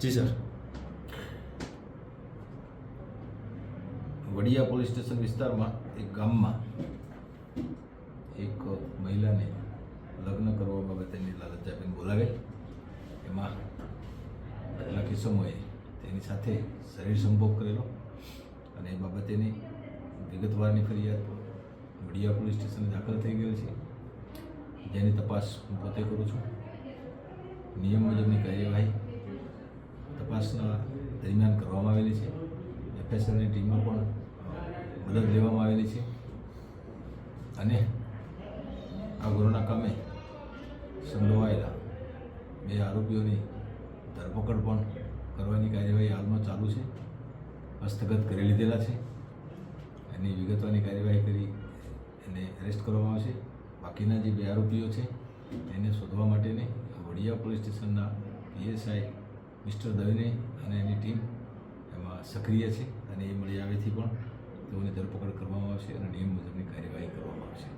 જી, sir. Vadia police station વિસ્તારમાં એક ગામમાં એક મહિલાને લગ્ન કરવા બાબતેની લાલચ આપીને બોલાવેલ. એમાં કેટલાક કિસ્સોમાં તેની સાથે શરીર સંભોગ કરેલો અને એ બાબતેની વિગતવારની ફરિયાદ વડિયા પોલીસ સ્ટેશને દાખલ થઈ ગયેલ છે. જેની તપાસ હું પોતે કરું છું. નિયમ મુજબની કાર્યવાહી તપાસના દરમિયાન કરવામાં આવેલી છે. એફએસએલની ટીમો પણ મદદ લેવામાં આવેલી છે. અને આ ગુનાના કામે સંડોવાયેલા બે આરોપીઓની ધરપકડ પણ કરવાની કાર્યવાહી હાલમાં ચાલુ છે. હસ્તગત કરી લીધેલા છે. એની વિગતવાની કાર્યવાહી કરી એને એરેસ્ટ કરવામાં આવશે. બાકીના જે બે આરોપીઓ છે, એને શોધવા માટેને વડિયા પોલીસ સ્ટેશનના પીએસઆઈ મિસ્ટર દવીને અને એની ટીમ એમાં સક્રિય છે અને એ મળી આવેથી પણ તેઓની ધરપકડ કરવામાં આવશે અને નિયમ મુજબની કાર્યવાહી કરવામાં આવશે.